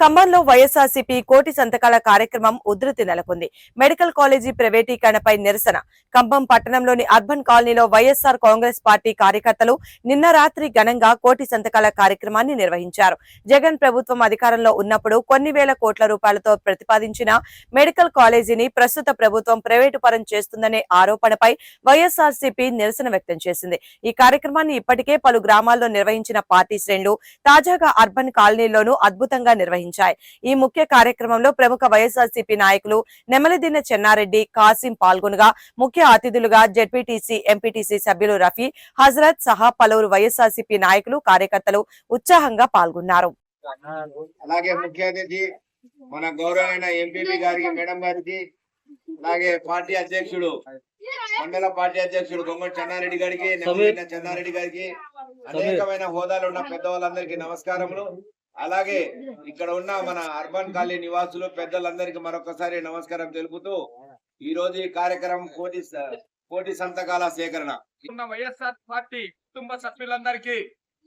ఖమ్మంలో వైఎస్ఆర్సీపీ కోటి సంతకాల కార్యక్రమం ఉధృతి నెలకొంది. మెడికల్ కాలేజీ ప్రైవేటీకరణపై నిరసన. ఖమ్మం పట్టణంలోని అర్బన్ కాలనీలో వైఎస్ఆర్ కాంగ్రెస్ పార్టీ కార్యకర్తలు నిన్న రాత్రి ఘనంగా కోటి సంతకాల కార్యక్రమాన్ని నిర్వహించారు. జగన్ ప్రభుత్వం అధికారంలో ఉన్నప్పుడు కొన్ని వేల కోట్ల రూపాయలతో ప్రతిపాదించిన మెడికల్ కాలేజీని ప్రస్తుత ప్రభుత్వం ప్రైవేటు పరం చేస్తుందనే ఆరోపణపై వైఎస్ఆర్సీపీ నిరసన వ్యక్తం చేసింది. ఈ కార్యక్రమాన్ని ఇప్పటికే పలు గ్రామాల్లో నిర్వహించిన పార్టీ శ్రేణులు తాజాగా అర్బన్ కాలనీలోనూ అద్భుతంగా నిర్వహించారు. నిర్వహించాయి. ఈ ముఖ్య కార్యక్రమంలో ప్రముఖ వైఎస్ఆర్సీపీ నాయకులు నెమలిదిన్న చెన్నారెడ్డి కాసిం పాల్గొనగా ముఖ్య అతిథులుగా జెడ్పీటీసీ ఎంపీటీసీ సభ్యులు రఫీ హజరత్ సహా పలువురు వైఎస్ఆర్సీపీ నాయకులు కార్యకర్తలు ఉత్సాహంగా పాల్గొన్నారు. అలాగే ముఖ్య అతిథి మన గౌరవమైన ఎంపీపీ గారికి మేడం గారికి అలాగే పార్టీ అధ్యక్షుడు మండల పార్టీ అధ్యక్షుడు గొంగడి చెన్నారెడ్డి గారికి చెన్నారెడ్డి గారికి అనేకమైన హోదాలు ఉన్న పెద్దవాళ్ళందరికీ నమస్కారములు. అలాగే ఇక్కడ ఉన్న మన అర్బన్ కాలనీ నివాసులు పెద్దలందరికీ మరొకసారి నమస్కారం తెలుపుతూ ఈ రోజు ఈ కార్యక్రమం కోటి కోటి సంతకాల సేకరణ. ఉన్న వైఎస్ఆర్ పార్టీ కుటుంబ సభ్యులందరికీ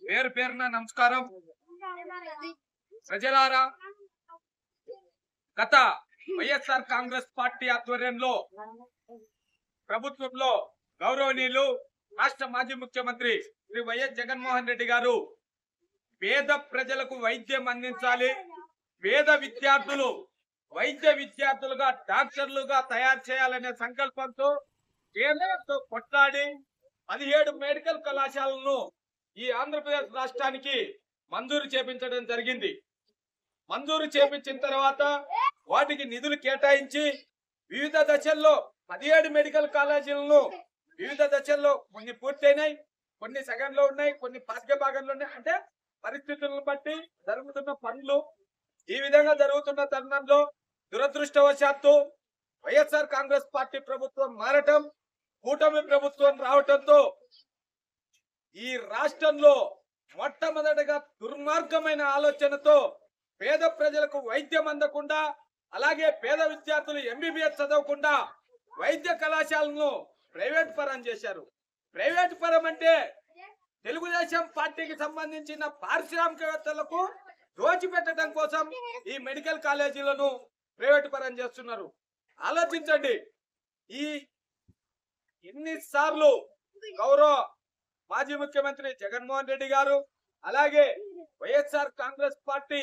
పేరు పేరున నమస్కారం. ప్రజలారా గత వైఎస్ఆర్ కాంగ్రెస్ పార్టీ ఆధ్వర్యంలో ప్రభుత్వంలో గౌరవనీయులు రాష్ట్ర మాజీ ముఖ్యమంత్రి శ్రీ వైఎస్ జగన్మోహన్ రెడ్డి గారు పేద ప్రజలకు వైద్యం అందించాలి. పేద విద్యార్థులు వైద్య విద్యార్థులుగా డాక్టర్లుగా తయారు చేయాలనే సంకల్పంతో కేంద్రంతో కొట్లాడి పదిహేడు మెడికల్ కళాశాలను ఈ ఆంధ్రప్రదేశ్ రాష్ట్రానికి మంజూరు చేపించడం జరిగింది. మంజూరు చేపించిన తర్వాత వాటికి నిధులు కేటాయించి వివిధ దశల్లో పదిహేడు మెడికల్ కాలేజీలను వివిధ దశల్లో కొన్ని పూర్తయినాయి కొన్ని సగంలో ఉన్నాయి కొన్ని పాఠ్య భాగంలో ఉన్నాయి. అంటే పరిస్థితులను బట్టి జరుగుతున్న పనులు ఈ విధంగా జరుగుతున్న తరుణంలో దురదృష్టవశాత్తు వైఎస్ఆర్ కాంగ్రెస్ పార్టీ ప్రభుత్వం మారటం కూటమి ప్రభుత్వం రావటంతో ఈ రాష్ట్రంలో మొట్టమొదటిగా దుర్మార్గమైన ఆలోచనతో పేద ప్రజలకు వైద్యం అందకుండా అలాగే పేద విద్యార్థులు ఎంబీబీఎస్ చదవకుండా వైద్య కళాశాలను ప్రైవేట్ పరం చేశారు. ప్రైవేట్ పరం అంటే తెలుగుదేశం పార్టీకి సంబంధించిన పారిశ్రామికవేత్తలకు దోచిపెట్టడం కోసం ఈ మెడికల్ కాలేజీలను ప్రైవేట్ పరం చేస్తున్నారు. ఆలోచించండి. ఈ ఎన్నిసార్లు గౌరవ మాజీ ముఖ్యమంత్రి జగన్మోహన్ రెడ్డి గారు అలాగే వైఎస్ఆర్ కాంగ్రెస్ పార్టీ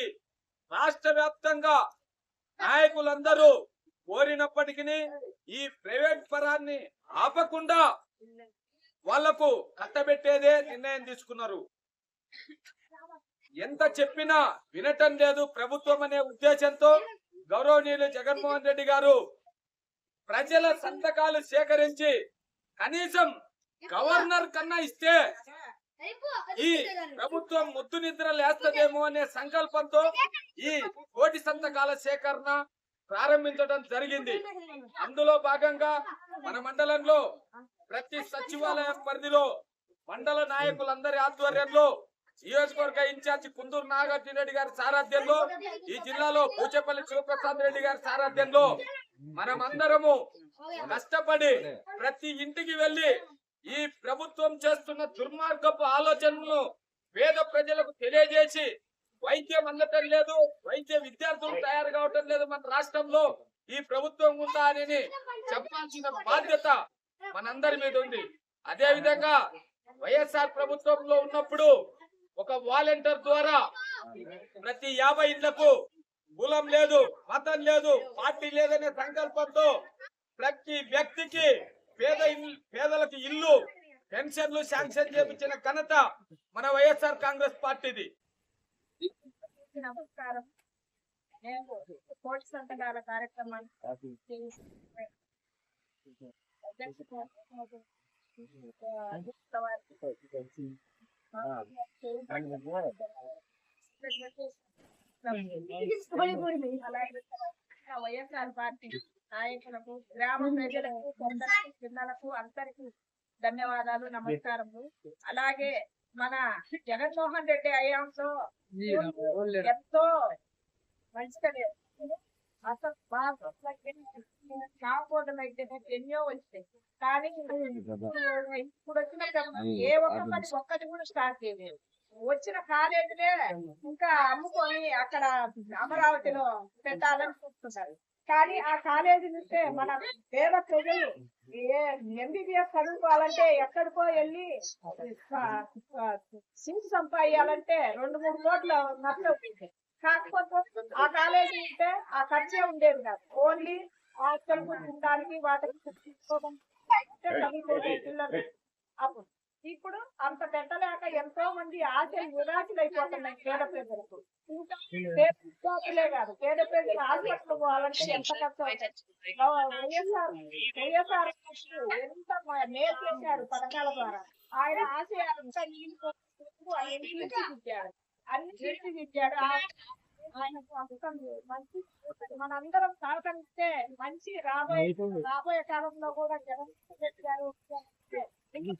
రాష్ట్ర వ్యాప్తంగా నాయకులందరూ కోరినప్పటికీ ఈ ప్రైవేట్ పరాన్ని ఆపకుండా వాళ్ళకు కట్టబెట్టేదే నిర్ణయం తీసుకున్నారు. ఎంత చెప్పినా వినటం లేదు ప్రభుత్వం అనే ఉద్దేశంతో గౌరవనీయులు జగన్మోహన్ రెడ్డి గారు ప్రజల సంతకాలు సేకరించి కనీసం గవర్నర్ కన్నా ఇస్తే ఈ ప్రభుత్వం ముద్దు నిద్ర లేస్తదేమో అనే సంకల్పంతో ఈ కోటి సంతకాల సేకరణ ప్రారంభించడం జరిగింది. అందులో భాగంగా మన మండలంలో ప్రతి సచివాలయం పరిధిలో మండల నాయకులందరి ఆధ్వర్యంలో నియోజకవర్గ ఇన్ఛార్జి కుందూరు నాగార్జున రెడ్డి గారి సారథ్యంలో ఈ జిల్లాలో పూచేపల్లి శివప్రసాద్ రెడ్డి గారి సారథ్యంలో మనమందరము కష్టపడి ప్రతి ఇంటికి వెళ్ళి ఈ ప్రభుత్వం చేస్తున్న దుర్మార్గపు ఆలోచనను పేద ప్రజలకు తెలియజేసి వైద్యం అందటం లేదు. వైద్య విద్యార్థులు తయారు కావటం లేదు మన రాష్ట్రంలో. ఈ ప్రభుత్వం ఉందా అని చెప్పాల్సిన బాధ్యత మనందరి మీద ఉంది. అదే విధంగా వైఎస్ఆర్ ప్రభుత్వంలో ఉన్నప్పుడు ఒక వాలంటీర్ ద్వారా ప్రతి యాభై ఇళ్ళకు కులం లేదు మతం లేదు పార్టీ లేదనే సంకల్పంతో ప్రతి వ్యక్తికి పేద పేదలకు ఇల్లు పెన్షన్లు శాంక్షన్ చేపించిన ఘనత మన వైఎస్ఆర్ కాంగ్రెస్ పార్టీది. నమస్కారం నేను కోటి సంతకాల కార్యక్రమాన్ని వైఎస్ఆర్ పార్టీ నాయకులకు గ్రామ ప్రజలకు పిల్లలకు అందరికి ధన్యవాదాలు నమస్కారములు అలాగే మన జగన్మోహన్ రెడ్డి అయ్యాంతో ఎంతో మంచిగా. అసలు కాకపోవడం అయితే ఎన్నో వచ్చినాయి కానీ ఇప్పుడు వచ్చిన ఏ ఒక్క పని ఒక్కటి కూడా స్టార్ట్ చేయలేదు. వచ్చిన కాలేజీలే ఇంకా అమ్ముకొని అక్కడ అమరావతిలో పెట్టాలని చూస్తున్నారు. కానీ ఆ కాలేజీ చూస్తే మన పేద ప్రజలు ఎంబీబీఎస్ చదువుకోవాలంటే ఎక్కడికో వెళ్ళి సీట్ సంపాదించాలంటే రెండు మూడు కోట్ల నష్టం కాకపోతే ఆ కాలేజీ ఉంటే ఆ ఖర్చే ఉండేది కాదు. ఓన్లీ హాస్టల్ ఉండడానికి వాటికి తీసుకోవడం చదువుకోవడం పిల్లలు. అప్పుడు ఇప్పుడు అంత పెట్టలేక ఎంతో మంది ఆశలు నిరాశలైపోతున్నాయి పేద ప్రజలకు. ఇంకా కాదు పేద ప్రజలు హాస్పిటల్ పోవాలంటే ఎంత కష్టం? వైఎస్ఆర్ వైఎస్ఆర్ ఎంత మేలు చేశాడు పథకాల ద్వారా? ఆయన ఆశయాలంతా నీళ్ళు అన్ని తీర్చిదిద్దాడు ఆయనకు అంతం మంచి మనందరం సహకరిస్తే మంచి రాబోయే రాబోయే కాలంలో కూడా జగన్ రెడ్డి గారు అన్ని